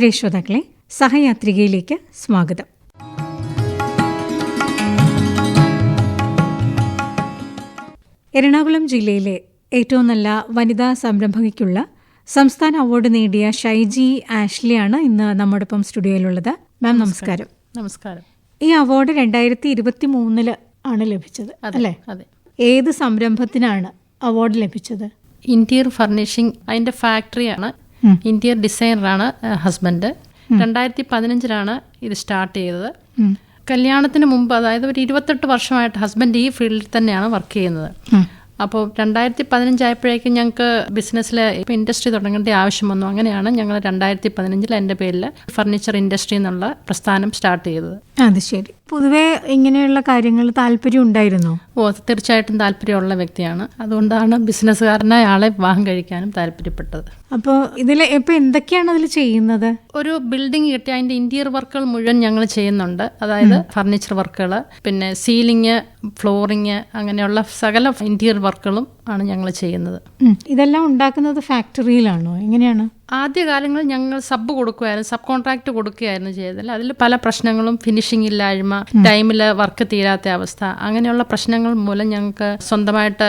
പ്രിയ ശ്രോതാക്കളെ സഹയാത്രികയിലേക്ക് സ്വാഗതം. എറണാകുളം ജില്ലയിലെ ഏറ്റവും നല്ല വനിതാ സംരംഭകയ്ക്കുള്ള സംസ്ഥാന അവാർഡ് നേടിയ ഷൈജി ആഷ്ലിയാണ് ഇന്ന് നമ്മോടൊപ്പം സ്റ്റുഡിയോയിലുള്ളത്. മാം നമസ്കാരം. നമസ്കാരം. ഈ അവാർഡ് രണ്ടായിരത്തി ഇരുപത്തി മൂന്നിൽ ആണ് ലഭിച്ചത് അല്ലേ? അതെ. ഏത് സംരംഭത്തിനാണ് അവാർഡ് ലഭിച്ചത്? ഇന്റീരിയർ ഫർണിഷിംഗ് അതിന്റെ ഫാക്ടറിയാണ്. Interior ഡിസൈനറാണ് husband. രണ്ടായിരത്തി പതിനഞ്ചിലാണ് ഇത് സ്റ്റാർട്ട് ചെയ്തത്. കല്യാണത്തിന് മുമ്പ് അതായത് ഒരു ഇരുപത്തെട്ട് വർഷമായിട്ട് ഹസ്ബൻഡ് ഈ ഫീൽഡിൽ തന്നെയാണ് വർക്ക് ചെയ്യുന്നത്. അപ്പോൾ രണ്ടായിരത്തി പതിനഞ്ചായപ്പോഴേക്കും ഞങ്ങൾക്ക് ബിസിനസ്സിൽ ഇപ്പോൾ ഇൻഡസ്ട്രി തുടങ്ങേണ്ട ആവശ്യം വന്നു. അങ്ങനെയാണ് ഞങ്ങൾ രണ്ടായിരത്തി പതിനഞ്ചിൽ എന്റെ പേരിൽ ഫർണിച്ചർ ഇൻഡസ്ട്രി എന്നുള്ള പ്രസ്ഥാനം സ്റ്റാർട്ട് ചെയ്തത്. അത് ശരി. പൊതുവെ ഇങ്ങനെയുള്ള കാര്യങ്ങൾ താല്പര്യം ഉണ്ടായിരുന്നോ? ഓ തീർച്ചയായിട്ടും താല്പര്യമുള്ള വ്യക്തിയാണ്. അതുകൊണ്ടാണ് ബിസിനസ്സുകാരനായ ആളെ വിവാഹം കഴിക്കാനും താല്പര്യപ്പെട്ടത്. അപ്പോൾ ഇതിൽ ഇപ്പൊ എന്തൊക്കെയാണ് അതിൽ ചെയ്യുന്നത്? ഒരു ബിൽഡിംഗ് കിട്ടി അതിന്റെ ഇന്റീരിയർ വർക്കുകൾ മുഴുവൻ ഞങ്ങൾ ചെയ്യുന്നുണ്ട്. അതായത് ഫർണിച്ചർ വർക്കുകൾ പിന്നെ സീലിംഗ് ഫ്ലോറിങ് അങ്ങനെയുള്ള സകല ഇന്റീരിയർ വർക്കുകളും ആണ് ഞങ്ങൾ ചെയ്യുന്നത്. ഇതെല്ലാം ഉണ്ടാക്കുന്നത് ഫാക്ടറിയിലാണോ എങ്ങനെയാണ്? ആദ്യകാലങ്ങളിൽ ഞങ്ങൾ സബ് കൊടുക്കുമായിരുന്നു സബ് കോൺട്രാക്ട് കൊടുക്കുകയായിരുന്നു ചെയ്തത്. അതിൽ പല പ്രശ്നങ്ങളും ഫിനിഷിംഗ് ഇല്ലായ്മ ടൈമിൽ വർക്ക് തീരാത്ത അവസ്ഥ അങ്ങനെയുള്ള പ്രശ്നങ്ങൾ മൂലം ഞങ്ങൾക്ക് സ്വന്തമായിട്ട്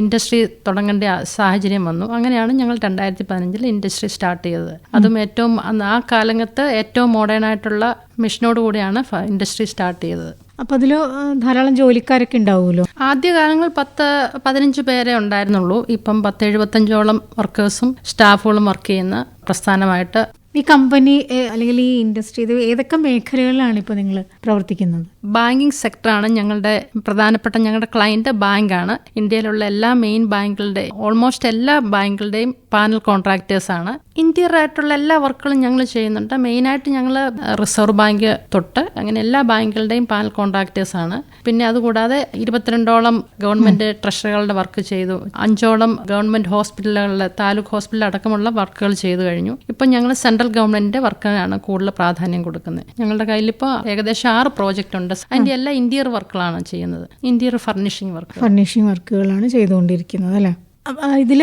ഇൻഡസ്ട്രി തുടങ്ങേണ്ട സാഹചര്യം വന്നു. അങ്ങനെയാണ് ഞങ്ങൾ രണ്ടായിരത്തി പതിനഞ്ചിൽ ഇൻഡസ്ട്രി സ്റ്റാർട്ട് ചെയ്തത് അതും ഏറ്റവും ആ കാലത്ത് ഏറ്റവും മോഡേൺ ആയിട്ടുള്ള മെഷീനോട് കൂടിയാണ് ഇൻഡസ്ട്രി സ്റ്റാർട്ട് ചെയ്തത്. അപ്പൊ അതിൽ ധാരാളം ജോലിക്കാരൊക്കെ ഉണ്ടാവുമല്ലോ? ആദ്യ ആദ്യകാലങ്ങൾ പത്ത് പതിനഞ്ച് പേരെ ഉണ്ടായിരുന്നുള്ളൂ. ഇപ്പം പത്ത് എഴുപത്തഞ്ചോളം വർക്കേഴ്സും സ്റ്റാഫുകളും വർക്ക് ചെയ്യുന്ന പ്രസ്ഥാനമായിട്ട്. ഈ കമ്പനി അല്ലെങ്കിൽ ഈ ഇൻഡസ്ട്രി ഇത് ഏതൊക്കെ മേഖലകളിലാണ് ഇപ്പൊ നിങ്ങൾ പ്രവർത്തിക്കുന്നത്? ബാങ്കിങ് സെക്ടറാണ് ഞങ്ങളുടെ പ്രധാനപ്പെട്ട ഞങ്ങളുടെ ക്ലയന്റ് ബാങ്കാണ് ഇന്ത്യയിലുള്ള എല്ലാ മെയിൻ ബാങ്കുകളുടെയും ഓൾമോസ്റ്റ് എല്ലാ ബാങ്കുകളുടെയും പാനൽ കോൺട്രാക്ടേഴ്സ് ആണ്. ഇന്റീരിയർ ആയിട്ടുള്ള എല്ലാ വർക്കുകളും ഞങ്ങൾ ചെയ്യുന്നുണ്ട്. മെയിനായിട്ട് ഞങ്ങൾ റിസർവ് ബാങ്ക് തൊട്ട് അങ്ങനെ എല്ലാ ബാങ്കുകളുടെയും പാനൽ കോൺട്രാക്ടേഴ്സ് ആണ്. പിന്നെ അതുകൂടാതെ ഇരുപത്തിരണ്ടോളം ഗവൺമെന്റ് ട്രഷറികളുടെ വർക്ക് ചെയ്തു. അഞ്ചോളം ഗവൺമെന്റ് ഹോസ്പിറ്റലുകളിലെ താലൂക്ക് ഹോസ്പിറ്റൽ അടക്കമുള്ള വർക്കുകൾ ചെയ്തു കഴിഞ്ഞു. ഇപ്പം ഞങ്ങൾ സെൻട്രൽ ഗവൺമെന്റിന്റെ വർക്കിനാണ് കൂടുതൽ പ്രാധാന്യം കൊടുക്കുന്നത്. ഞങ്ങളുടെ കയ്യിൽ ഇപ്പോൾ ഏകദേശം ആറ് പ്രോജക്റ്റ് ഉണ്ട്. അതിന്റെ എല്ലാ ഇന്റീരിയർ വർക്കുകളാണ് ചെയ്യുന്നത്. ഇന്റീരിയർ ഫർണിഷിംഗ് വർക്ക് ഫർണിഷിംഗ് വർക്കുകളാണ് ചെയ്തുകൊണ്ടിരിക്കുന്നത് അല്ലെ? ഇതിൽ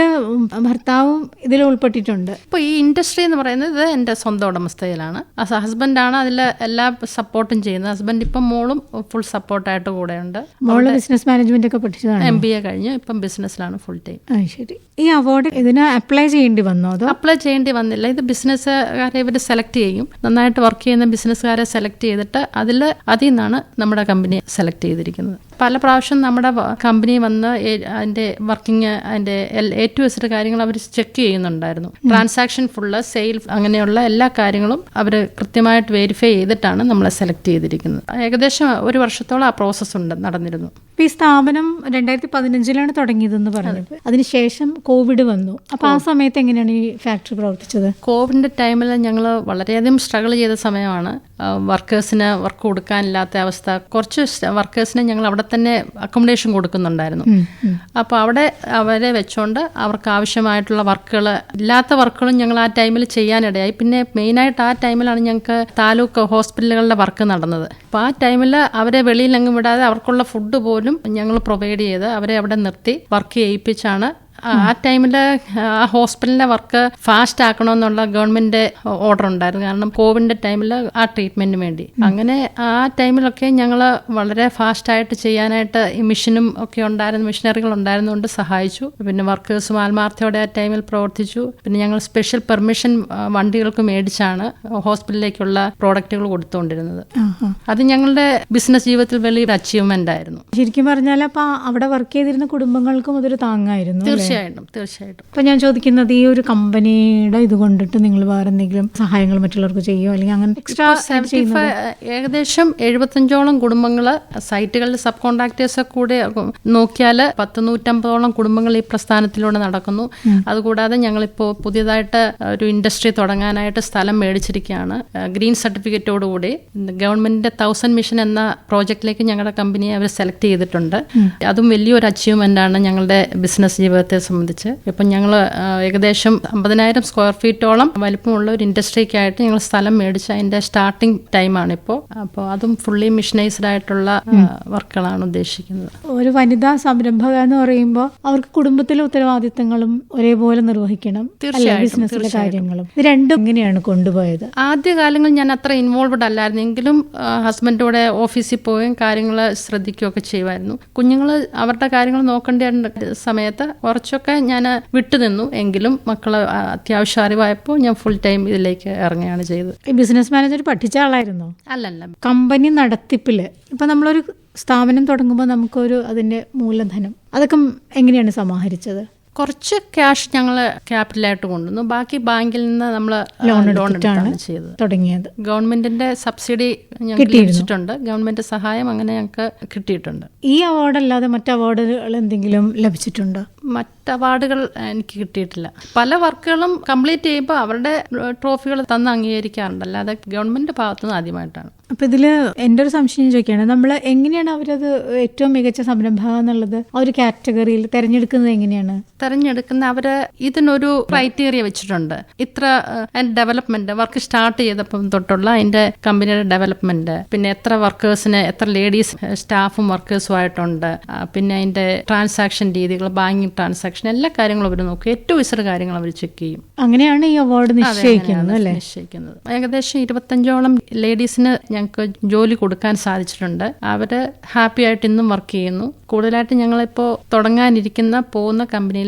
ഭർത്താവും ഇതിൽ ഉൾപ്പെട്ടിട്ടുണ്ട്. ഇപ്പോൾ ഈ ഇൻഡസ്ട്രി എന്ന് പറയുന്നത് ഇത് എന്റെ സ്വന്തം ഉടമസ്ഥയിലാണ് ഹസ്ബൻഡാണ് അതിൽ എല്ലാ സപ്പോർട്ടും ചെയ്യുന്നത്. ഹസ്ബൻഡ് ഇപ്പം മോളും ഫുൾ സപ്പോർട്ടായിട്ട് ഉണ്ട് മോൾ ബിസിനസ് മാനേജ്മെന്റ് ഒക്കെ പഠിച്ചതാണ്? എം ബി എ കഴിഞ്ഞു. ഇപ്പം ബിസിനസ്സിലാണ് ഫുൾ ടൈം. ശരി. ഈ അവാർഡ് ഇതിന് അപ്ലൈ ചെയ്യേണ്ടി വന്നോ അതോ? അപ്ലൈ ചെയ്യേണ്ടി വന്നില്ല. ഇത് ബിസിനസ്സുകാരെ ഇവർ സെലക്ട് ചെയ്യും. നന്നായിട്ട് വർക്ക് ചെയ്യുന്ന ബിസിനസ്സുകാരെ സെലക്ട് ചെയ്തിട്ട് അതിൽ അതിൽ നിന്നാണ് നമ്മുടെ കമ്പനി സെലക്ട് ചെയ്തിരിക്കുന്നത്. പല പ്രാവശ്യം നമ്മുടെ കമ്പനി വന്ന് അതിന്റെ അതിന്റെ വർക്കിംഗ് അതിന്റെ എ ടു എസ് കാര്യങ്ങൾ അവർ ചെക്ക് ചെയ്യുന്നുണ്ടായിരുന്നു. ട്രാൻസാക്ഷൻ ഫുള്ള് സെയിൽ അങ്ങനെയുള്ള എല്ലാ കാര്യങ്ങളും അവർ കൃത്യമായിട്ട് വെരിഫൈ ചെയ്തിട്ടാണ് നമ്മളെ സെലക്ട് ചെയ്തിരിക്കുന്നത്. ഏകദേശം ഒരു വർഷത്തോളം ആ പ്രോസസ്സ് ഉണ്ട് നടന്നിരുന്നു. ഈ സ്ഥാപനം രണ്ടായിരത്തി പതിനഞ്ചിലാണ് തുടങ്ങിയതെന്ന് പറഞ്ഞത്. അതിനുശേഷം കോവിഡ് വന്നു. അപ്പൊ ആ സമയത്ത് എങ്ങനെയാണ് ഈ ഫാക്ടറി പ്രവർത്തിച്ചത്? കോവിഡിന്റെ ടൈമിൽ ഞങ്ങൾ വളരെയധികം സ്ട്രഗിൾ ചെയ്ത സമയമാണ്. വർക്കേഴ്സിന് വർക്ക് കൊടുക്കാനില്ലാത്ത അവസ്ഥ. കുറച്ച് വർക്കേഴ്സിന് ഞങ്ങൾ അവിടെ തന്നെ അക്കോമഡേഷൻ കൊടുക്കുന്നുണ്ടായിരുന്നു. അപ്പോൾ അവിടെ അവരെ വെച്ചുകൊണ്ട് അവർക്ക് ആവശ്യമായിട്ടുള്ള വർക്കുകൾ ഇല്ലാത്ത വർക്കുകളും ഞങ്ങൾ ആ ടൈമിൽ ചെയ്യാനിടയായി. പിന്നെ മെയിനായിട്ട് ആ ടൈമിലാണ് ഞങ്ങൾക്ക് താലൂക്ക് ഹോസ്പിറ്റലുകളുടെ വർക്ക് നടന്നത്. അപ്പോൾ ആ ടൈമിൽ അവരെ വെളിയിലെങ്ങും വിടാതെ അവർക്കുള്ള ഫുഡ് പോലും ഞങ്ങൾ പ്രൊവൈഡ് ചെയ്ത് അവരെ അവിടെ നിർത്തി വർക്ക് ചെയ്യിപ്പിച്ചാണ് ആ ടൈമിൽ ആ ഹോസ്പിറ്റലിന്റെ വർക്ക് ഫാസ്റ്റ് ആക്കണമെന്നുള്ള ഗവൺമെന്റ് ഓർഡർ ഉണ്ടായിരുന്നു. കാരണം കോവിഡിന്റെ ടൈമിൽ ആ ട്രീറ്റ്മെന്റിന് വേണ്ടി. അങ്ങനെ ആ ടൈമിലൊക്കെ ഞങ്ങൾ വളരെ ഫാസ്റ്റ് ആയിട്ട് ചെയ്യാനായിട്ട് ഈ മിഷനും ഒക്കെ ഉണ്ടായിരുന്നു മിഷനറികൾ ഉണ്ടായിരുന്നുകൊണ്ട് സഹായിച്ചു. പിന്നെ വർക്കേഴ്സും ആത്മാർത്ഥയോടെ ആ ടൈമിൽ പ്രവർത്തിച്ചു. പിന്നെ ഞങ്ങൾ സ്പെഷ്യൽ പെർമിഷൻ വണ്ടികൾക്ക് മേടിച്ചാണ് ഹോസ്പിറ്റലിലേക്കുള്ള പ്രോഡക്റ്റുകൾ കൊടുത്തുകൊണ്ടിരുന്നത്. അത് ഞങ്ങളുടെ ബിസിനസ് ജീവിതത്തിൽ വലിയൊരു അച്ചീവ്മെന്റ് ആയിരുന്നു. ശരിക്കും പറഞ്ഞാൽ അപ്പൊ അവിടെ വർക്ക് ചെയ്തിരുന്ന കുടുംബങ്ങൾക്കും അതൊരു താങ്ങായിരുന്നു? തീർച്ചയായിട്ടും തീർച്ചയായിട്ടും. അപ്പൊ ഞാൻ ചോദിക്കുന്നത് ഈ ഒരു കമ്പനിയുടെ ഇത് കൊണ്ടിട്ട് നിങ്ങൾ വേറെ എന്തെങ്കിലും സഹായങ്ങൾ മറ്റുള്ളവർക്ക് ചെയ്യോ അല്ലെങ്കിൽ അങ്ങനെ എക്സ്ട്രാ ഏകദേശം എഴുപത്തഞ്ചോളം കുടുംബങ്ങൾ സൈറ്റുകളിൽ സബ് കോൺട്രാക്ടേഴ്സ് കൂടെ നോക്കിയാൽ പത്ത് നൂറ്റമ്പതോളം കുടുംബങ്ങൾ ഈ പ്രസ്ഥാനത്തിലൂടെ നടക്കുന്നു. അതുകൂടാതെ ഞങ്ങളിപ്പോൾ പുതിയതായിട്ട് ഒരു ഇൻഡസ്ട്രി തുടങ്ങാനായിട്ട് സ്ഥലം മേടിച്ചിരിക്കുകയാണ്. ഗ്രീൻ സർട്ടിഫിക്കറ്റോടുകൂടി ഗവൺമെന്റിന്റെ തൗസൻഡ് മിഷൻ എന്ന പ്രോജക്റ്റിലേക്ക് ഞങ്ങളുടെ കമ്പനിയെ അവർ സെലക്ട് ചെയ്തിട്ടുണ്ട്. അതും വലിയൊരു അച്ചീവ്മെന്റ് ആണ് ഞങ്ങളുടെ ബിസിനസ് ജീവിതത്തിൽ സ്ഥലത്തെ സംബന്ധിച്ച്. ഇപ്പം ഞങ്ങൾ ഏകദേശം അമ്പതിനായിരം സ്ക്വയർ ഫീറ്റോളം വലിപ്പമുള്ള ഒരു ഇൻഡസ്ട്രിക്കായിട്ട് ഞങ്ങൾ സ്ഥലം മേടിച്ച അതിന്റെ സ്റ്റാർട്ടിംഗ് ടൈമാണ് ഇപ്പോൾ അപ്പോൾ അതും ഫുള്ളി മിഷനൈസ്ഡ് ആയിട്ടുള്ള വർക്കുകളാണ് ഉദ്ദേശിക്കുന്നത്. ഒരു വനിതാ സംരംഭക എന്ന് പറയുമ്പോൾ അവർക്ക് കുടുംബത്തിലെ ഉത്തരവാദിത്തങ്ങളും ഒരേപോലെ നിർവഹിക്കണം ബിസിനസ്സിലെ കാര്യങ്ങളും. ഇത് രണ്ടും എങ്ങനെയാണ് കൊണ്ടുപോയത്. ആദ്യ കാലങ്ങൾ ഞാൻ അത്ര ഇൻവോൾവ്ഡ് അല്ലായിരുന്നു. എങ്കിലും ഹസ്ബൻഡോടെ ഓഫീസിൽ പോവുകയും കാര്യങ്ങൾ ശ്രദ്ധിക്കുകയൊക്കെ ചെയ്യുമായിരുന്നു. കുഞ്ഞുങ്ങൾ അവരുടെ കാര്യങ്ങൾ നോക്കേണ്ട സമയത്ത് കുറച്ചൊക്കെ ഞാൻ വിട്ടുനിന്നു. എങ്കിലും മക്കൾ അത്യാവശ്യം അറിവായപ്പോൾ ഞാൻ ഫുൾ ടൈം ഇതിലേക്ക് ഇറങ്ങുകയാണ് ചെയ്തത്. ബിസിനസ് മാനേജർ പഠിച്ച ആളായിരുന്നു? അല്ലല്ല. കമ്പനി നടത്തിപ്പിൽ. ഇപ്പം നമ്മളൊരു സ്ഥാപനം തുടങ്ങുമ്പോൾ നമുക്കൊരു അതിന്റെ മൂലധനം. അതൊക്കെ എങ്ങനെയാണ് സമാഹരിച്ചത്? കുറച്ച് ക്യാഷ് ഞങ്ങൾ ക്യാപിറ്റലായിട്ട് കൊണ്ടുവന്നു. ബാക്കി ബാങ്കിൽ നിന്ന് നമ്മൾ ലോൺ എടുത്തിട്ടാണ് ചെയ്തത്. തുടങ്ങിയത്. ഗവൺമെന്റിന്റെ സബ്സിഡി ലഭിച്ചിട്ടുണ്ട്. ഗവൺമെന്റ് സഹായം അങ്ങനെ ഞങ്ങൾക്ക് കിട്ടിയിട്ടുണ്ട്. ഈ അവാർഡ് അല്ലാതെ മറ്റ് അവാർഡുകൾ എന്തെങ്കിലും ലഭിച്ചിട്ടുണ്ടോ? മറ്റ് അവാർഡുകൾ എനിക്ക് കിട്ടിയിട്ടില്ല. പല വർക്കുകളും കംപ്ലീറ്റ് ചെയ്യുമ്പോൾ അവരുടെ ട്രോഫികൾ തന്ന് അംഗീകരിക്കാറുണ്ട്. അല്ലാതെ ഗവൺമെന്റ് ഭാഗത്തുനിന്ന് ആദ്യമായിട്ടാണ്. അപ്പൊ ഇതിൽ എന്റെ ഒരു സംശയം ചോദിക്കുകയാണ്. നമ്മൾ എങ്ങനെയാണ് അവരത് ഏറ്റവും മികച്ച സംരംഭം എന്നുള്ളത് ആ ഒരു കാറ്റഗറിയിൽ തെരഞ്ഞെടുക്കുന്നത് എങ്ങനെയാണ്? തെരഞ്ഞെടുക്കുന്ന അവർ ഇതിനൊരു ക്രൈറ്റീരിയ വെച്ചിട്ടുണ്ട്. ഇത്ര ഡെവലപ്മെന്റ് വർക്ക് സ്റ്റാർട്ട് ചെയ്തപ്പം തൊട്ടുള്ള അതിന്റെ കമ്പനിയുടെ ഡെവലപ്മെന്റ് പിന്നെ എത്ര വർക്കേഴ്സിന് എത്ര ലേഡീസ് സ്റ്റാഫും വർക്കേഴ്സും ആയിട്ടുണ്ട് പിന്നെ അതിന്റെ ട്രാൻസാക്ഷൻ രീതികൾ ബാങ്കിങ് ട്രാൻസാക്ഷൻ എല്ലാ കാര്യങ്ങളും അവർ നോക്കും. ഏറ്റവും വിസർ കാര്യങ്ങൾ അവർ ചെക്ക് ചെയ്യും. അങ്ങനെയാണ് ഈ അവാർഡ് നിശ്ചയിക്കുന്നത് നിശ്ചയിക്കുന്നത്. ഏകദേശം ഇരുപത്തഞ്ചോളം ലേഡീസിന് ഞങ്ങൾക്ക് ജോലി കൊടുക്കാൻ സാധിച്ചിട്ടുണ്ട്. അവർ ഹാപ്പി ആയിട്ട് ഇന്നും വർക്ക് ചെയ്യുന്നു. കൂടുതലായിട്ട് ഞങ്ങളിപ്പോൾ തുടങ്ങാനിരിക്കുന്ന പോകുന്ന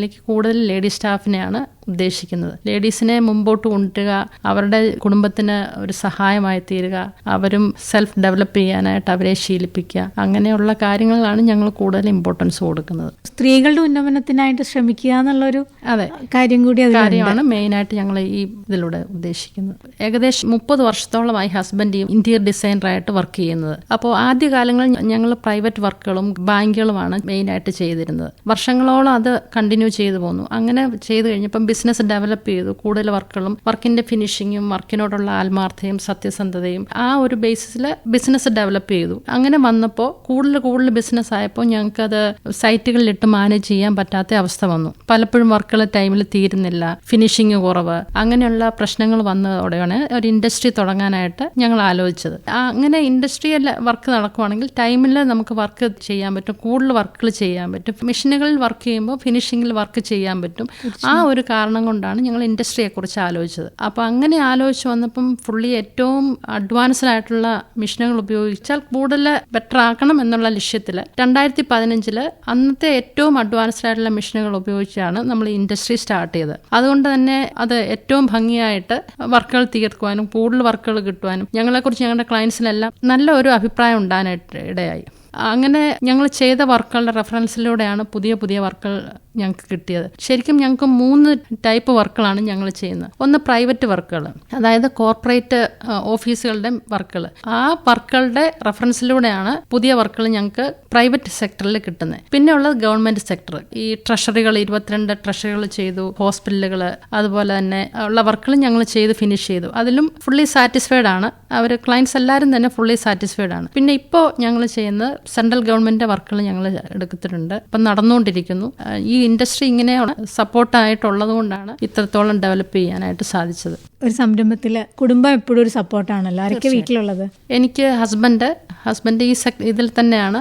കമ്പനിയിലേക്ക് കൂടുതൽ ലേഡി സ്റ്റാഫിനെയാണ് ഉദ്ദേശിക്കുന്നത്. ലേഡീസിനെ മുമ്പോട്ട് കൊണ്ടുവരിക അവരുടെ കുടുംബത്തിന് ഒരു സഹായമായി തീരുക അവരും സെൽഫ് ഡെവലപ്പ് ചെയ്യാനായിട്ട് അവരെ ശീലിപ്പിക്കുക അങ്ങനെയുള്ള കാര്യങ്ങളാണ് ഞങ്ങൾ കൂടുതൽ ഇമ്പോർട്ടൻസ് കൊടുക്കുന്നത്. സ്ത്രീകളുടെ ഉന്നമനത്തിനായിട്ട് ശ്രമിക്കുക എന്നുള്ളൊരു അതെ. കാര്യം കൂടി കാര്യമാണ് മെയിൻ ആയിട്ട് ഞങ്ങൾ ഈ ഇതിലൂടെ ഉദ്ദേശിക്കുന്നത്. ഏകദേശം മുപ്പത് വർഷത്തോളമായി ഹസ്ബൻഡ് ഇന്റീരിയർ ഡിസൈനറായിട്ട് വർക്ക് ചെയ്യുന്നത്. അപ്പോൾ ആദ്യ കാലങ്ങളിൽ ഞങ്ങൾ പ്രൈവറ്റ് വർക്കുകളും ബാങ്കുകളുമാണ് മെയിനായിട്ട് ചെയ്തിരുന്നത്. വർഷങ്ങളോളം അത് കണ്ടിന്യൂ ചെയ്തു പോന്നു. അങ്ങനെ ചെയ്തു കഴിഞ്ഞപ്പം ബിസിനസ് ഡെവലപ്പ് ചെയ്തു. കൂടുതൽ വർക്കുകളും വർക്കിന്റെ ഫിനിഷിങ്ങും വർക്കിനോടുള്ള ആത്മാർത്ഥയും സത്യസന്ധതയും ആ ഒരു ബേസിസിൽ ബിസിനസ് ഡെവലപ്പ് ചെയ്തു. അങ്ങനെ വന്നപ്പോൾ കൂടുതൽ കൂടുതൽ ബിസിനസ് ആയപ്പോൾ ഞങ്ങൾക്കത് സൈറ്റുകളിലിട്ട് മാനേജ് ചെയ്യാൻ പറ്റാത്ത അവസ്ഥ വന്നു. പലപ്പോഴും വർക്കുകൾ ടൈമിൽ തീരുന്നില്ല ഫിനിഷിങ് കുറവ് അങ്ങനെയുള്ള പ്രശ്നങ്ങൾ വന്നതോടെയാണ് ഒരു ഇൻഡസ്ട്രി തുടങ്ങാനായിട്ട് ഞങ്ങൾ ആലോചിച്ചത്. അങ്ങനെ ഇൻഡസ്ട്രിയൽ വർക്ക് നടക്കുവാണെങ്കിൽ ടൈമിൽ നമുക്ക് വർക്ക് ചെയ്യാൻ പറ്റും കൂടുതൽ വർക്കുകൾ ചെയ്യാൻ പറ്റും. മെഷീനുകളിൽ വർക്ക് ചെയ്യുമ്പോൾ ഫിനിഷിങ്ങിൽ വർക്ക് ചെയ്യാൻ പറ്റും. ആ ഒരു കാരണം കൊണ്ടാണ് ഞങ്ങൾ ഇൻഡസ്ട്രിയെക്കുറിച്ച് ആലോചിച്ചത്. അപ്പോൾ അങ്ങനെ ആലോചിച്ച് വന്നപ്പം ഫുള്ളി ഏറ്റവും അഡ്വാൻസ്ഡ് ആയിട്ടുള്ള മെഷീനുകൾ ഉപയോഗിച്ചാൽ കൂടുതൽ ബെറ്റർ ആക്കണം എന്നുള്ള ലക്ഷ്യത്തിൽ രണ്ടായിരത്തി പതിനഞ്ചിൽ അന്നത്തെ ഏറ്റവും അഡ്വാൻസ്ഡ് ആയിട്ടുള്ള മെഷീനുകൾ ഉപയോഗിച്ചാണ് നമ്മൾ ഇൻഡസ്ട്രി സ്റ്റാർട്ട് ചെയ്തത്. അതുകൊണ്ട് തന്നെ അത് ഏറ്റവും ഭംഗിയായിട്ട് വർക്കുകൾ തീർക്കുവാനും കൂടുതൽ വർക്കുകൾ കിട്ടുവാനും ഞങ്ങളെക്കുറിച്ച് ഞങ്ങളുടെ ക്ലയൻസിനെല്ലാം നല്ല ഒരു അഭിപ്രായം ഉണ്ടാകാനായിട്ട് ഇടയായി. അങ്ങനെ ഞങ്ങൾ ചെയ്ത വർക്കുകളുടെ റെഫറൻസിലൂടെയാണ് പുതിയ പുതിയ വർക്കുകൾ ഞങ്ങൾക്ക് കിട്ടിയത്. ശരിക്കും ഞങ്ങൾക്ക് മൂന്ന് ടൈപ്പ് വർക്കുകളാണ് ഞങ്ങൾ ചെയ്യുന്നത്. ഒന്ന് പ്രൈവറ്റ് വർക്കുകൾ അതായത് കോർപ്പറേറ്റ് ഓഫീസുകളുടെ വർക്കുകൾ. ആ വർക്കുകളുടെ റെഫറൻസിലൂടെയാണ് പുതിയ വർക്കുകൾ ഞങ്ങൾക്ക് പ്രൈവറ്റ് സെക്ടറിൽ കിട്ടുന്നത്. പിന്നെ ഉള്ളത് ഗവൺമെന്റ് സെക്ടർ. ഈ ട്രഷറികൾ ഇരുപത്തിരണ്ട് ട്രഷറികൾ ചെയ്തു ഹോസ്പിറ്റലുകൾ അതുപോലെ തന്നെ ഉള്ള വർക്കുകൾ ഞങ്ങൾ ചെയ്ത് ഫിനിഷ് ചെയ്തു. അതിലും ഫുള്ളി സാറ്റിസ്ഫൈഡ് ആണ്. അവർ ക്ലയൻസ് എല്ലാവരും തന്നെ ഫുള്ളി സാറ്റിസ്ഫൈഡ് ആണ്. പിന്നെ ഇപ്പോൾ ഞങ്ങൾ ചെയ്യുന്നത് സെൻട്രൽ ഗവൺമെന്റിന്റെ വർക്കുകൾ ഞങ്ങൾ എടുത്തിട്ടുണ്ട്. ഇപ്പം നടന്നുകൊണ്ടിരിക്കുന്നു. ഈ ഇൻഡസ്ട്രി ഇങ്ങനെ സപ്പോർട്ടായിട്ടുള്ളത് കൊണ്ടാണ് ഇത്രത്തോളം ഡെവലപ്പ് ചെയ്യാനായിട്ട് സാധിച്ചത്. ഒരു സംരംഭത്തിൽ കുടുംബം എപ്പോഴും ഒരു സപ്പോർട്ടാണല്ലോ? ആരൊക്കെ വീട്ടിലുള്ളത്? എനിക്ക് ഹസ്ബൻഡ് ഹസ്ബൻഡ് ഈ സെക് ഇതിൽ തന്നെയാണ്.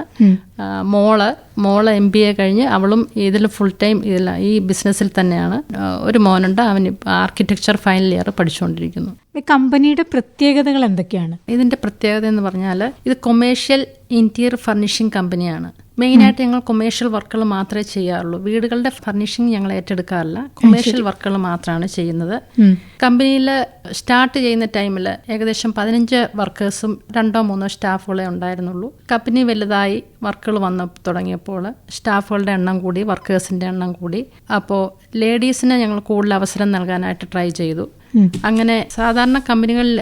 മോൾ മോൾ എം ബി എ കഴിഞ്ഞ് അവളും ഇതിൽ ഫുൾ ടൈം ഇതിൽ ഈ ബിസിനസ്സിൽ തന്നെയാണ്. ഒരു മോനുണ്ട് അവൻ ആർക്കിടെക്ചർ ഫൈനൽ ഇയർ പഠിച്ചുകൊണ്ടിരിക്കുന്നു. കമ്പനിയുടെ പ്രത്യേകതകൾ എന്തൊക്കെയാണ്? ഇതിന്റെ പ്രത്യേകത എന്ന് പറഞ്ഞാൽ ഇത് കൊമേഴ്ഷ്യൽ ഇന്റീരിയർ ഫർണിഷിംഗ് കമ്പനിയാണ് മെയിനായിട്ട് ഞങ്ങൾ കൊമേഴ്ഷ്യൽ വർക്കുകൾ മാത്രമേ ചെയ്യാറുള്ളൂ. വീടുകളുടെ ഫർണിഷിംഗ് ഞങ്ങൾ ഏറ്റെടുക്കാറില്ല. കൊമേഴ്ഷ്യൽ വർക്കുകൾ മാത്രമാണ് ചെയ്യുന്നത്. കമ്പനിയിൽ സ്റ്റാർട്ട് ചെയ്യുന്ന ടൈമിൽ ഏകദേശം പതിനഞ്ച് വർക്കേഴ്സും രണ്ടോ മൂന്നോ സ്റ്റാഫുകളെ ഉണ്ടായിരുന്നുള്ളൂ. കമ്പനി വലുതായി വർക്കുകൾ വന്ന് തുടങ്ങിയപ്പോൾ സ്റ്റാഫുകളുടെ എണ്ണം കൂടി വർക്കേഴ്സിന്റെ എണ്ണം കൂടി. അപ്പോൾ ലേഡീസിന് ഞങ്ങൾ കൂടുതൽ അവസരം നൽകാനായിട്ട് ട്രൈ ചെയ്തു. അങ്ങനെ സാധാരണ കമ്പനികളിൽ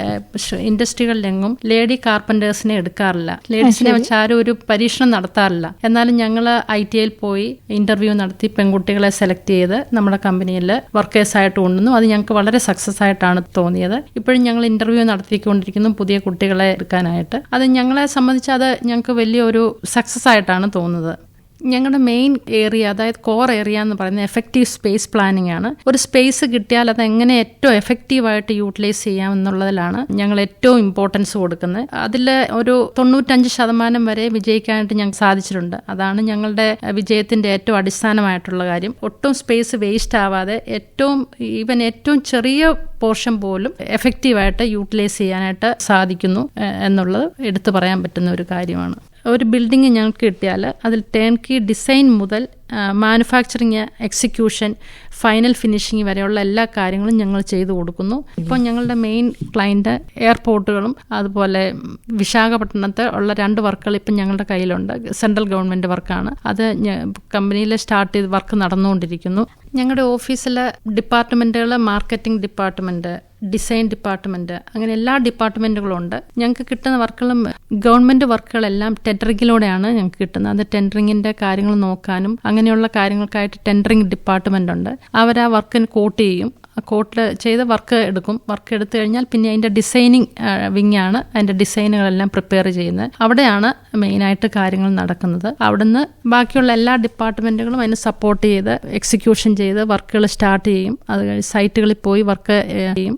ഇൻഡസ്ട്രികളിലെങ്ങും ലേഡി കാർപ്പന്റേഴ്സിനെ എടുക്കാറില്ല. ലേഡീസിനെ വെച്ച് ആരും ഒരു പരീക്ഷണം നടത്താറില്ല. എന്നാലും ഞങ്ങൾ ഐ ടി ഐയിൽ പോയി ഇന്റർവ്യൂ നടത്തി പെൺകുട്ടികളെ സെലക്ട് ചെയ്ത് നമ്മുടെ കമ്പനിയിൽ വർക്കേഴ്സ് ആയിട്ട് കൊണ്ടുവന്നു. അത് ഞങ്ങൾക്ക് വളരെ സക്സസ് ആയിട്ടാണ് തോന്നിയത്. ഇപ്പോഴും ഞങ്ങൾ ഇന്റർവ്യൂ നടത്തിക്കൊണ്ടിരിക്കുന്നു പുതിയ കുട്ടികളെ എടുക്കാനായിട്ട്. അത് ഞങ്ങളെ സംബന്ധിച്ച് അത് ഞങ്ങൾക്ക് വലിയൊരു സക്സസ് ആയിട്ടാണ് തോന്നുന്നത്. ഞങ്ങളുടെ മെയിൻ ഏരിയ അതായത് കോർ ഏരിയ എന്ന് പറയുന്നത് എഫക്റ്റീവ് സ്പേസ് പ്ലാനിംഗ് ആണ്. ഒരു സ്പേസ് കിട്ടിയാൽ അത് എങ്ങനെ ഏറ്റവും എഫക്റ്റീവായിട്ട് യൂട്ടിലൈസ് ചെയ്യാം എന്നുള്ളതിലാണ് ഞങ്ങൾ ഏറ്റവും ഇമ്പോർട്ടൻസ് കൊടുക്കുന്നത്. അതിൽ ഒരു തൊണ്ണൂറ്റഞ്ച് ശതമാനം വരെ വിജയിക്കാനായിട്ട് ഞങ്ങൾക്ക് സാധിച്ചിട്ടുണ്ട്. അതാണ് ഞങ്ങളുടെ വിജയത്തിന്റെ ഏറ്റവും അടിസ്ഥാനമായിട്ടുള്ള കാര്യം. ഒട്ടും സ്പേസ് വേസ്റ്റ് ആവാതെ ഏറ്റവും ഈവൻ ഏറ്റവും ചെറിയ പോർഷൻ പോലും എഫക്റ്റീവായിട്ട് യൂട്ടിലൈസ് ചെയ്യാനായിട്ട് സാധിക്കുന്നു എന്നുള്ളത് എടുത്തു പറയാൻ പറ്റുന്ന ഒരു കാര്യമാണ്. ഒരു ബിൽഡിംഗ് ഞങ്ങൾക്ക് കിട്ടിയാൽ അതിൽ ടേൺ കീ ഡിസൈൻ മുതൽ മാനുഫാക്ചറിങ് എക്സിക്യൂഷൻ ഫൈനൽ ഫിനിഷിംഗ് വരെയുള്ള എല്ലാ കാര്യങ്ങളും ഞങ്ങൾ ചെയ്തു കൊടുക്കുന്നു. ഇപ്പോൾ ഞങ്ങളുടെ മെയിൻ ക്ലയന്റ് എയർപോർട്ടുകളും അതുപോലെ വിശാഖപട്ടണത്ത് ഉള്ള രണ്ട് വർക്കുകൾ ഇപ്പം ഞങ്ങളുടെ കയ്യിലുണ്ട്. സെൻട്രൽ ഗവൺമെന്റ് വർക്കാണ് അത് കമ്പനിയിൽ സ്റ്റാർട്ട് ചെയ്ത് വർക്ക് നടന്നുകൊണ്ടിരിക്കുന്നു. ഞങ്ങളുടെ ഓഫീസിലെ ഡിപ്പാർട്ട്മെന്റുകൾ മാർക്കറ്റിംഗ് ഡിപ്പാർട്ട്മെന്റ് ഡിസൈൻ ഡിപ്പാർട്ട്മെന്റ് അങ്ങനെ എല്ലാ ഡിപ്പാർട്ട്മെന്റുകളും ഉണ്ട്. ഞങ്ങൾക്ക് കിട്ടുന്ന വർക്കുകളും ഗവൺമെന്റ് വർക്കുകളെല്ലാം ടെൻഡറിങ്ങിലൂടെയാണ് ഞങ്ങൾക്ക് കിട്ടുന്നത്. അത് ടെൻഡറിങ്ങിന്റെ കാര്യങ്ങൾ നോക്കാനും അങ്ങനെയുള്ള കാര്യങ്ങൾക്കായിട്ട് ടെൻഡറിങ് ഡിപ്പാർട്ട്മെന്റ് ഉണ്ട്. അവർ ആ വർക്കിന് കോട്ട് ചെയ്യും. കോട്ടിൽ ചെയ്ത് വർക്ക് എടുക്കും. വർക്ക് എടുത്തു കഴിഞ്ഞാൽ പിന്നെ അതിന്റെ ഡിസൈനിങ് വിങ്ങാണ് അതിന്റെ ഡിസൈനുകളെല്ലാം പ്രിപ്പയർ ചെയ്യുന്നത്. അവിടെയാണ് മെയിനായിട്ട് കാര്യങ്ങൾ നടക്കുന്നത്. അവിടുന്ന് ബാക്കിയുള്ള എല്ലാ ഡിപ്പാർട്ട്മെന്റുകളും അതിന് സപ്പോർട്ട് ചെയ്ത് എക്സിക്യൂഷൻ ചെയ്ത് വർക്കുകൾ സ്റ്റാർട്ട് ചെയ്യും. അത് സൈറ്റുകളിൽ പോയി വർക്ക് ചെയ്യും.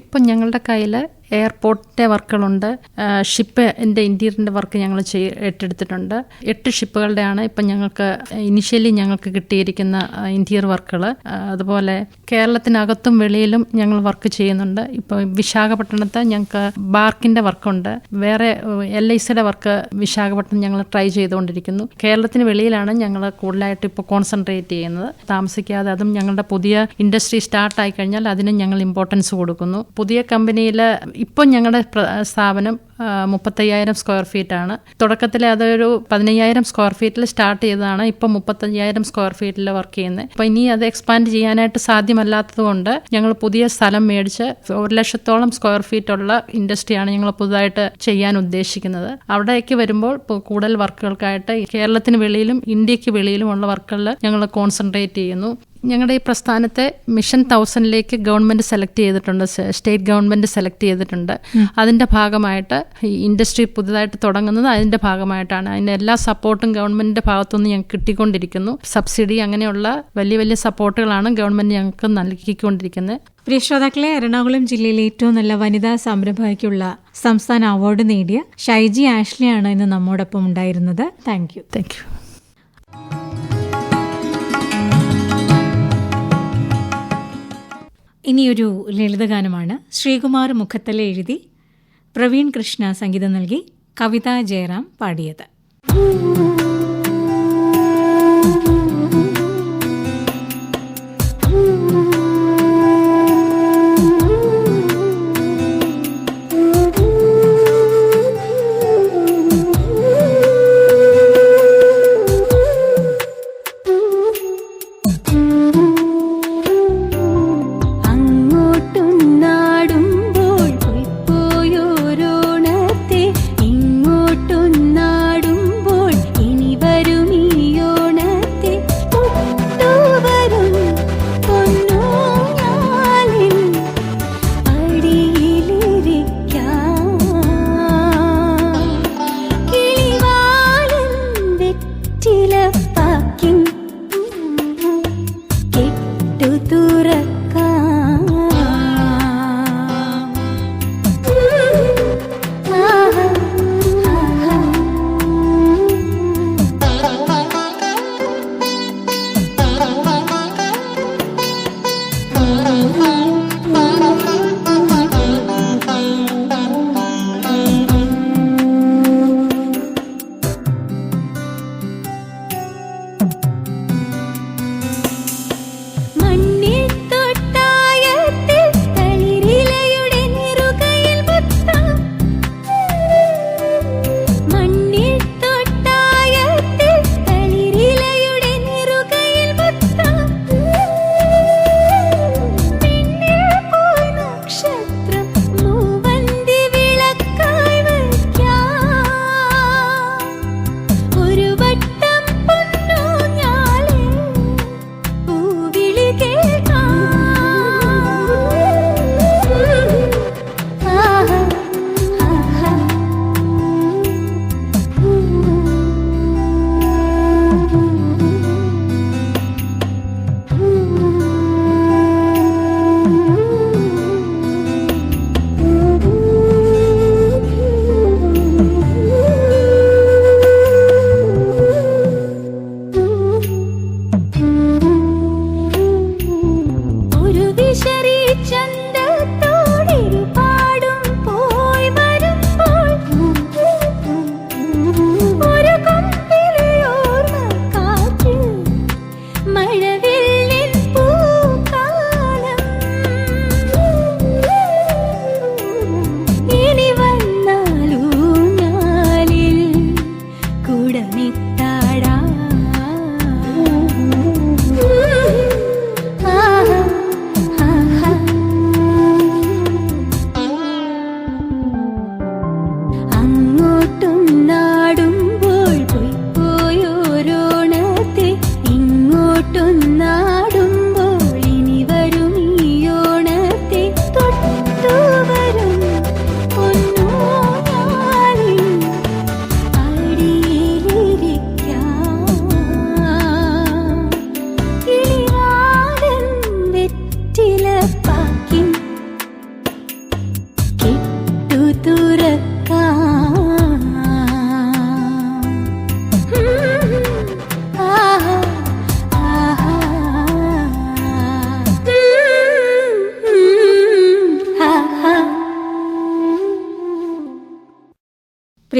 ഇപ്പം ഞങ്ങളുടെ കയ്യിൽ എയർപോർട്ടിന്റെ വർക്കുകളുണ്ട്. ഷിപ്പിന്റെ ഇന്റീരിയറിന്റെ വർക്ക് ഞങ്ങൾ ചെയ് ഏറ്റെടുത്തിട്ടുണ്ട്. എട്ട് ഷിപ്പുകളുടെയാണ് ഇപ്പം ഞങ്ങൾക്ക് ഇനിഷ്യലി ഞങ്ങൾക്ക് കിട്ടിയിരിക്കുന്ന ഇന്റീരിയർ വർക്കുകൾ അതുപോലെ കേരളത്തിനകത്തും വെളിയിലും ഞങ്ങൾ വർക്ക് ചെയ്യുന്നുണ്ട്. ഇപ്പോൾ വിശാഖപട്ടണത്ത് ഞങ്ങൾക്ക് ബാർക്കിന്റെ വർക്കുണ്ട്. വേറെ എൽ ഐ സിയുടെ വർക്ക് വിശാഖപട്ടണം ഞങ്ങൾ ട്രൈ ചെയ്തുകൊണ്ടിരിക്കുന്നു. കേരളത്തിന് വെളിയിലാണ് ഞങ്ങൾ കൂടുതലായിട്ട് ഇപ്പോൾ കോൺസെൻട്രേറ്റ് ചെയ്യുന്നത്. താമസിക്കാതെ അതും ഞങ്ങളുടെ പുതിയ ഇൻഡസ്ട്രി സ്റ്റാർട്ട് ആയി കഴിഞ്ഞാൽ അതിന് ഞങ്ങൾ ഇമ്പോർട്ടൻസ് കൊടുക്കുന്നു. പുതിയ കമ്പനിയിൽ ഇപ്പം ഞങ്ങളുടെ സ്ഥാപനം മുപ്പത്തയ്യായിരം സ്ക്വയർ ഫീറ്റ് ആണ്. തുടക്കത്തിൽ അതൊരു പതിനയ്യായിരം സ്ക്വയർ ഫീറ്റിൽ സ്റ്റാർട്ട് ചെയ്തതാണ്. ഇപ്പം മുപ്പത്തയ്യായിരം സ്ക്വയർ ഫീറ്റിൽ വർക്ക് ചെയ്യുന്നത് അപ്പം ഇനി അത് എക്സ്പാൻഡ് ചെയ്യാനായിട്ട് സാധ്യമല്ലാത്തത് കൊണ്ട് ഞങ്ങൾ പുതിയ സ്ഥലം മേടിച്ച് ഒരു ലക്ഷത്തോളം സ്ക്വയർ ഫീറ്റ് ഉള്ള ഇൻഡസ്ട്രിയാണ് ഞങ്ങൾ പുതുതായിട്ട് ചെയ്യാൻ ഉദ്ദേശിക്കുന്നത്. അവിടേക്ക് വരുമ്പോൾ കൂടുതൽ വർക്കുകൾക്കായിട്ട് കേരളത്തിന് വെളിയിലും ഇന്ത്യയ്ക്ക് വെളിയിലുമുള്ള വർക്കുകളിൽ ഞങ്ങൾ കോൺസെൻട്രേറ്റ് ചെയ്യുന്നു. ഞങ്ങളുടെ ഈ പ്രസ്ഥാനത്തെ മിഷൻ തൗസൻഡിലേക്ക് ഗവൺമെന്റ് സെലക്ട് ചെയ്തിട്ടുണ്ട് സ്റ്റേറ്റ് ഗവൺമെന്റ് സെലക്ട് ചെയ്തിട്ടുണ്ട്. അതിന്റെ ഭാഗമായിട്ട് ഈ ഇൻഡസ്ട്രി പുതുതായിട്ട് തുടങ്ങുന്നത് അതിന്റെ ഭാഗമായിട്ടാണ്. അതിന്റെ എല്ലാ സപ്പോർട്ടും ഗവൺമെന്റിന്റെ ഭാഗത്തുനിന്ന് ഞങ്ങൾക്ക് കിട്ടിക്കൊണ്ടിരിക്കുന്നു. സബ്സിഡി അങ്ങനെയുള്ള വലിയ വലിയ സപ്പോർട്ടുകളാണ് ഗവൺമെന്റ് ഞങ്ങൾക്ക് നൽകിക്കൊണ്ടിരിക്കുന്നത്. പ്രിയ ശ്രോതാക്കളെ എറണാകുളം ജില്ലയിലെ ഏറ്റവും നല്ല വനിതാ സംരംഭകയ്ക്കുള്ള സംസ്ഥാന അവാർഡ് നേടിയ ഷൈജി ആഷ്ലിയാണ് ഇന്ന് നമ്മോടൊപ്പം ഉണ്ടായിരുന്നത്. Thank you. Thank you. ഇനിയൊരു ലളിതഗാനമാണ്. ശ്രീകുമാർ മുഖത്തല എഴുതി പ്രവീൺ കൃഷ്ണ സംഗീതം നൽകി കവിത ജയറാം പാടിയത്.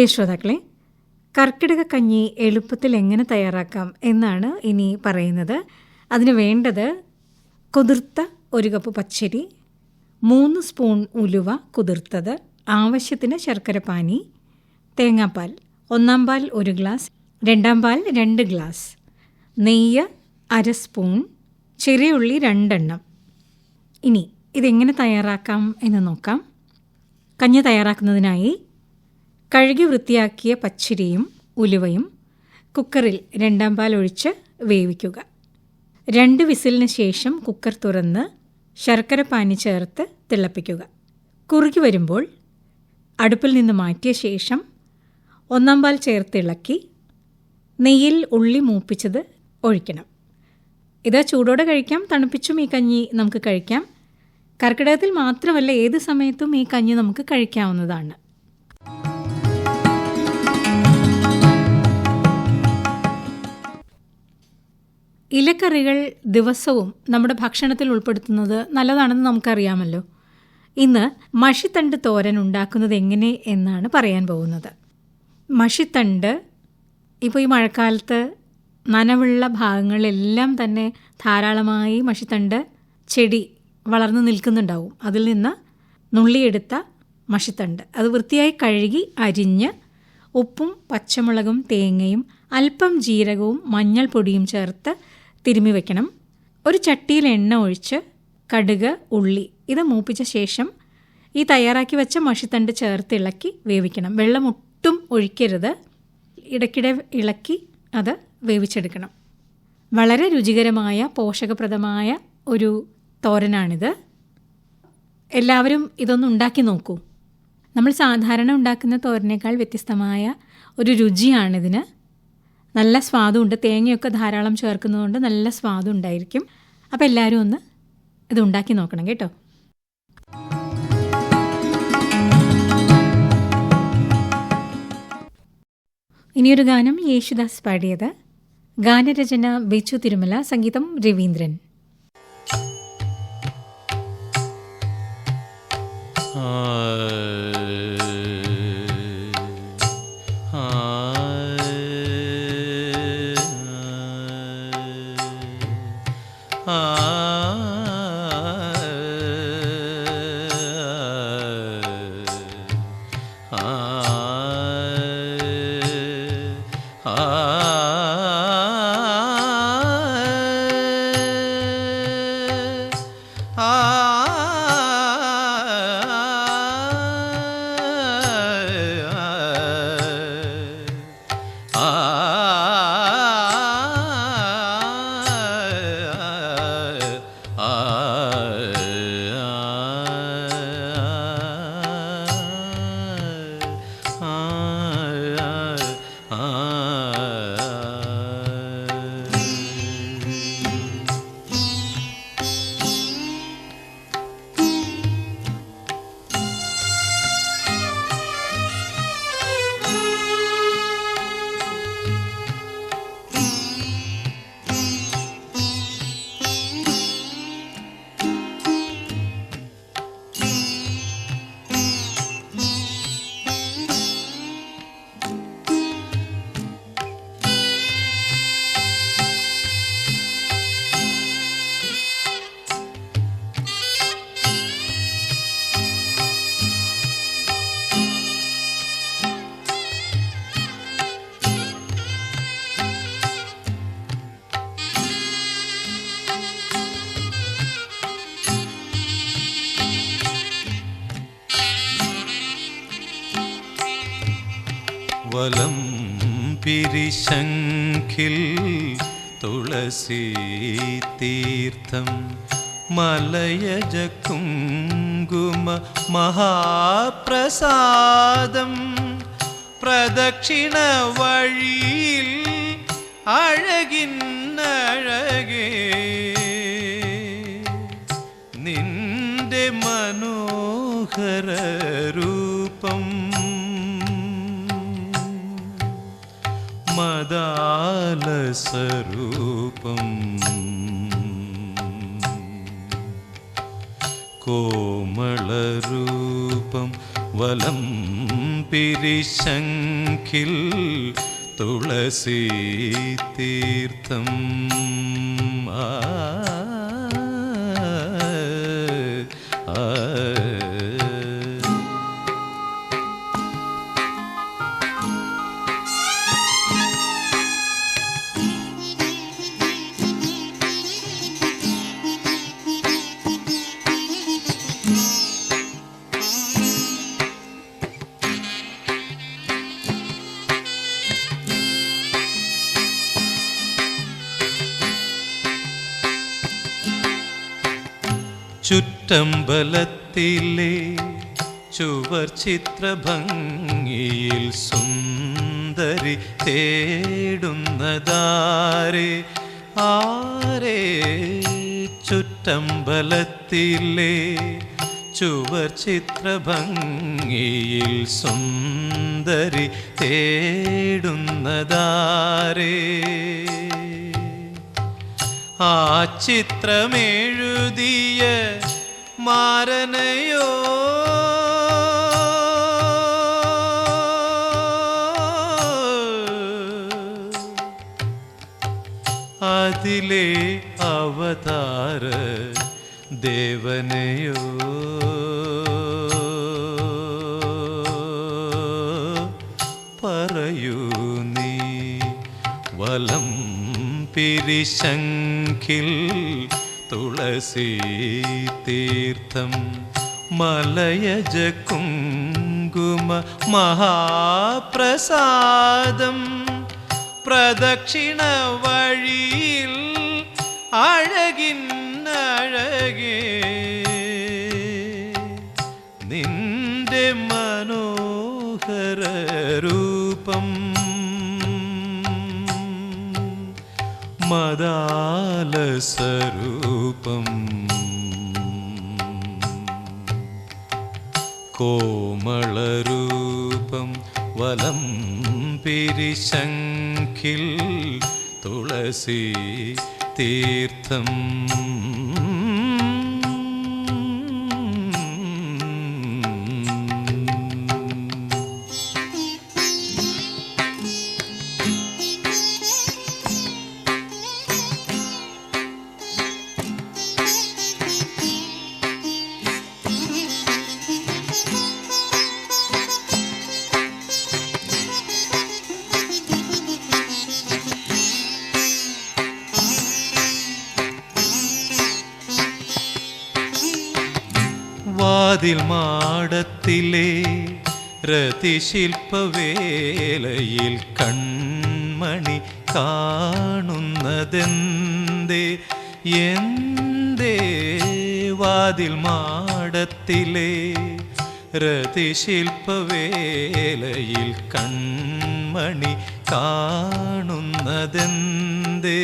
ശ്രോതാക്കളെ കർക്കിടക കഞ്ഞി എളുപ്പത്തിൽ എങ്ങനെ തയ്യാറാക്കാം എന്നാണ് ഇനി പറയുന്നത്. അതിന് വേണ്ടത് കുതിർത്ത ഒരു കപ്പ് പച്ചരി മൂന്ന് സ്പൂൺ ഉലുവ കുതിർത്തത് ആവശ്യത്തിന് ശർക്കര പാനി തേങ്ങാപ്പാൽ ഒന്നാം പാൽ ഒരു ഗ്ലാസ് രണ്ടാം പാൽ രണ്ട് ഗ്ലാസ് നെയ്യ് അര സ്പൂൺ ചെറിയ ഉള്ളി രണ്ടെണ്ണം. ഇനി ഇതെങ്ങനെ തയ്യാറാക്കാം എന്ന് നോക്കാം. കഞ്ഞി തയ്യാറാക്കുന്നതിനായി കഴുകി വൃത്തിയാക്കിയ പച്ചരിയും ഉലുവയും കുക്കറിൽ രണ്ടാം പാൽ ഒഴിച്ച് വേവിക്കുക. രണ്ട് വിസിലിന് ശേഷം കുക്കർ തുറന്ന് ശർക്കര പാനി ചേർത്ത് തിളപ്പിക്കുക. കുറുകി വരുമ്പോൾ അടുപ്പിൽ നിന്ന് മാറ്റിയ ശേഷം ഒന്നാം പാൽ ചേർത്ത് ഇളക്കി നെയ്യിൽ ഉള്ളി മൂപ്പിച്ചത് ഒഴിക്കണം. ഇത് ചൂടോടെ കഴിക്കാം തണുപ്പിച്ചും ഈ കഞ്ഞി നമുക്ക് കഴിക്കാം. കർക്കിടകത്തിൽ മാത്രമല്ല ഏത് സമയത്തും ഈ കഞ്ഞി നമുക്ക് കഴിക്കാവുന്നതാണ്. ഇലക്കറികൾ ദിവസവും നമ്മുടെ ഭക്ഷണത്തിൽ ഉൾപ്പെടുത്തുന്നത് നല്ലതാണെന്ന് നമുക്കറിയാമല്ലോ. ഇന്ന് മഷിത്തണ്ട് തോരൻ ഉണ്ടാക്കുന്നത് എങ്ങനെ എന്നാണ് പറയാൻ പോകുന്നത്. മഷിത്തണ്ട് ഇപ്പോൾ ഈ മഴക്കാലത്ത് നനവുള്ള ഭാഗങ്ങളിലെല്ലാം തന്നെ ധാരാളമായി മഷിത്തണ്ട് ചെടി വളർന്നു നിൽക്കുന്നുണ്ടാവും. അതിൽ നിന്ന് നുള്ളിയെടുത്ത മഷിത്തണ്ട്. അത് വൃത്തിയായി കഴുകി അരിഞ്ഞ് ഉപ്പും പച്ചമുളകും തേങ്ങയും അല്പം ജീരകവും മഞ്ഞൾപ്പൊടിയും ചേർത്ത് തിരുമ്മി വയ്ക്കണം ഒരു ചട്ടിയിൽ എണ്ണ ഒഴിച്ച് കടുക് ഉള്ളി ഇത് മൂപ്പിച്ച ശേഷം ഈ തയ്യാറാക്കി വെച്ച മഷിത്തണ്ട് ചേർത്ത് ഇളക്കി വേവിക്കണം. വെള്ളം ഒട്ടും ഒഴിക്കരുത്. ഇടയ്ക്കിടെ ഇളക്കി അത് വേവിച്ചെടുക്കണം. വളരെ രുചികരമായ പോഷകപ്രദമായ ഒരു തോരനാണിത്. എല്ലാവരും ഇതൊന്ന് ഉണ്ടാക്കി നോക്കൂ. നമ്മൾ സാധാരണ ഉണ്ടാക്കുന്ന തോരനേക്കാൾ വ്യത്യസ്തമായ ഒരു രുചിയാണിതിന്. നല്ല സ്വാദുണ്ട്. തേങ്ങയൊക്കെ ധാരാളം ചേർക്കുന്നതുകൊണ്ട് നല്ല സ്വാദും ഉണ്ടായിരിക്കും അപ്പോൾ എല്ലാവരും ഒന്ന് ഇത് ഉണ്ടാക്കി നോക്കണം കേട്ടോ. ഇനിയൊരു ഗാനം യേശുദാസ് പാടിയത് ഗാനരചന ബിച്ചു തിരുമല സംഗീതം രവീന്ദ്രൻ. Ah. വലം പിരിശങ്കിൽ തുളസി തീർത്ഥം മലയജ കുങ്കുമ മഹാപ്രസാദം പ്രദക്ഷിണ വഴിയിൽ അഴകിന്നഴകേ. നിന്റെ മനോഹര മദാലസരൂപം കോമളരൂപം വലം പിരിശങ്കിൽ തുളസി തീർത്ഥം ചുറ്റമ്പലത്തിലെ ചുവർ ചിത്രഭംഗിയിൽ സുന്ദരി തേടുന്നതാരെ ആരേ ചുറ്റമ്പലത്തിലെ ചുവർ ചിത്രഭംഗിയിൽ സുന്ദരി തേടുന്നതാരേ. ആ ചിത്രമെഴുതിയ മാരനയോ അതിലെ അവതാര ദേവനയോ? പറയൂ നീ വലം പിരിശങ്കിൽ തുളസി തീർത്ഥം മലയജ കുങ്കുമ മഹാപ്രസാദം. പ്രദക്ഷിണ വഴിയിൽ അഴകിന്നഴകേ. നിന്റെ മനോഹര രൂപം മദാലസരൂപം കോമളരൂപം വലം പിരിശങ്കിൽ തുളസി തീർത്ഥം. വാതിൽ മാടത്തിലെ രതിശില്പവേലയിൽ കൺമണി കാണുന്നതെന്തേ? എന്തേ വാതിൽ മാടത്തിലെ രതിശില്പവേലയിൽ കൺമണി കാണുന്നതെന്തേ?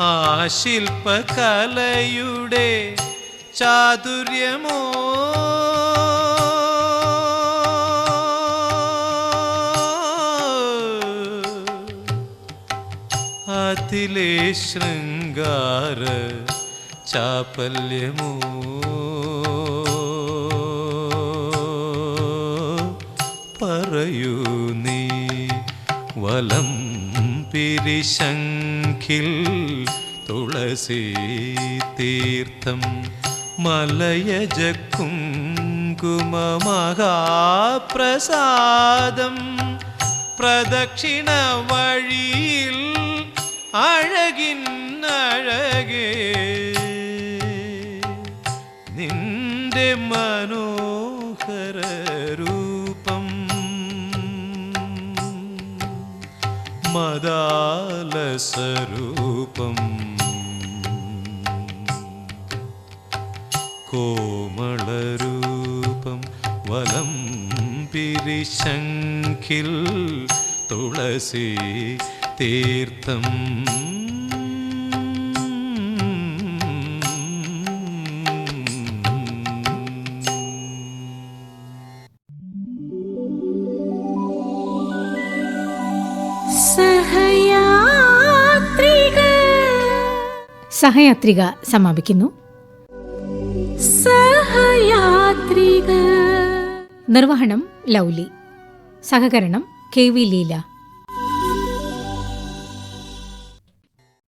ആ ശില്പകലയുടെ ചാതുര്യമോ? അതിലെ ശൃംഗാര ചാപല്യമോ? പറയൂ നീ വലം പിരിശങ്കിൽ തുളസി തീർത്ഥം മലയജ കുങ്കുമ മഹാപ്രസാദം പ്രദക്ഷിണ വഴിയിൽ അഴകിൻ അഴകേ. നിന്റെ മനോഹര രൂപം മദാലസരൂപം കോമളരൂപം വലം പിരിശങ്കിൽ തുളസി തീർത്ഥം. സഹയാത്രിക. സഹയാത്രിക സമാപിക്കുന്നു. നിർവഹണം ലൗലി. സഹകരണം കെ വി ലീല.